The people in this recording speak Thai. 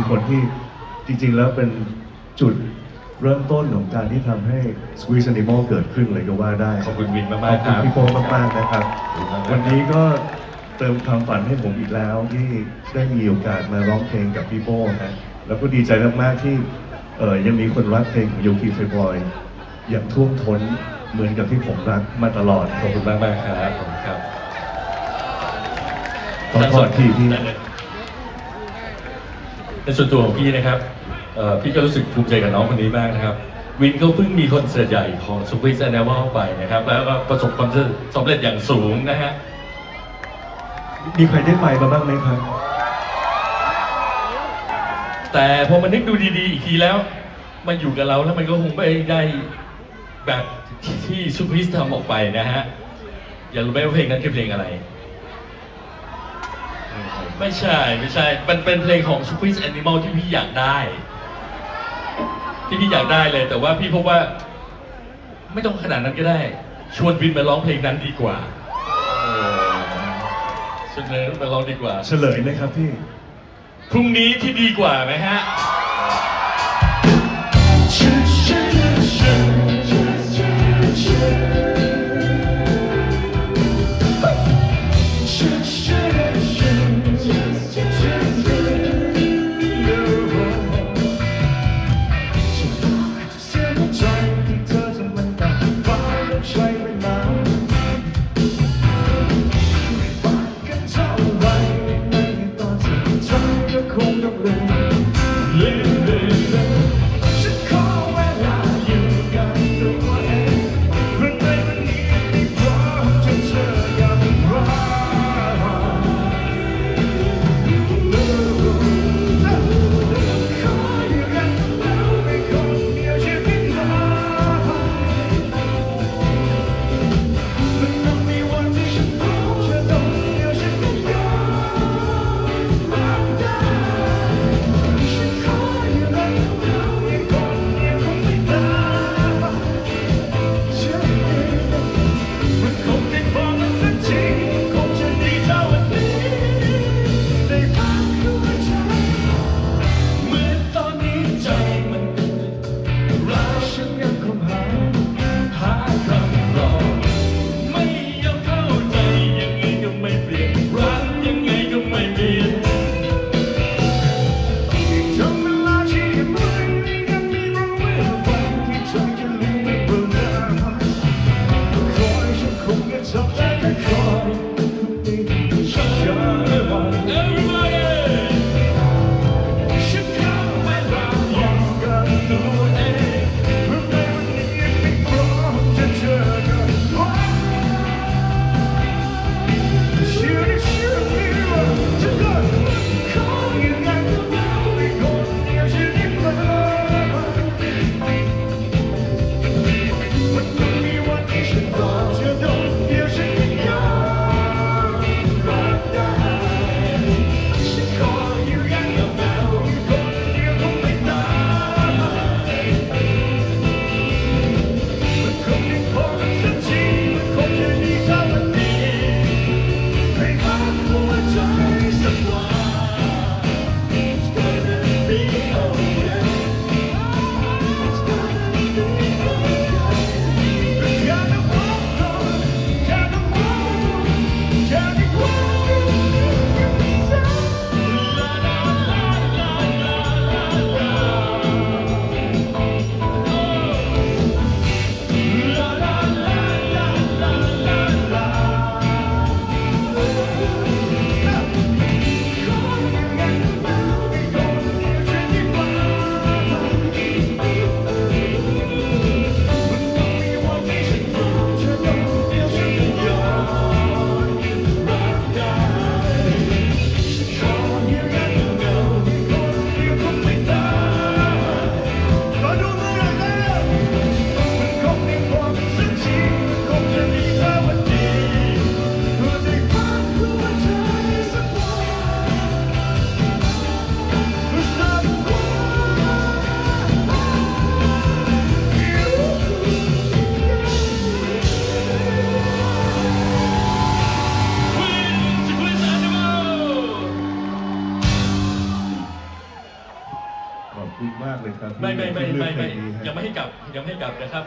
คือคนที่จริง ๆ แล้วเป็นจุดเริ่มต้นของการที่ทำให้ Squeeze Animal เกิดขึ้นเลยก็ว่าได้ขอบคุณวินมากขอบๆคคุณรับพี่โป้มากๆนะครับขอบคุณมากๆวันนี้ก็เติมความฝันให้ผมอีกแล้วที่ได้มีโอกาสมาร้องเพลงกับพี่โป้นะแล้วก็ดีใจมากๆที่เออยังมีคนรักเพลงของโยคีเฟบอยอย่างท่วมท้นเหมือนกับที่ผมรักมาตลอดขอบคุณมากมากๆครับขอบคุณครับขอโทษทีพี่ ในส่วนตัวของพี่นะครับเอ่อพี่ก็รู้สึกภูมิใจกับน้องคนนี้มากนะครับ วินเขาเพิ่งมีคอนเสิร์ตใหญ่ของ s w i s s a n n a v a l ไปนะครับ แล้วก็ประสบความสำเร็จอย่างสูงนะฮะมีใครได้ไปมาบ้างไหมครับ แต่พอมันนึกดูดีๆ อีกทีแล้ว มันอยู่กับเราแล้วมันก็คงไม่ได้แบบที่ซูคริสทำออกไปนะฮะ อย่ารู้ไหมว่าเพลงนั้นคือเพลงอะไร ไม่ใช่ไม่ใช่มันเป็นเพลงของ Squeeze Animal ที่พี่อยากได้ ที่พี่อยากได้เลย แต่ว่าพี่พบว่า ไม่ต้องขนาดนั้นก็ได้ ชวนวินมาร้องเพลงนั้นดีกว่าชวนวินมาร้องดีกว่า เฉลยไหมครับพี่ พรุ่งนี้ที่ดีกว่าไหมฮะ worship Him. มากเลยครับไม่ไม่ไม่ที่เลืไม่อกเพลไม่งนี้ฮะยังไม่ให้กลับยังไม่ให้กลับนะครับ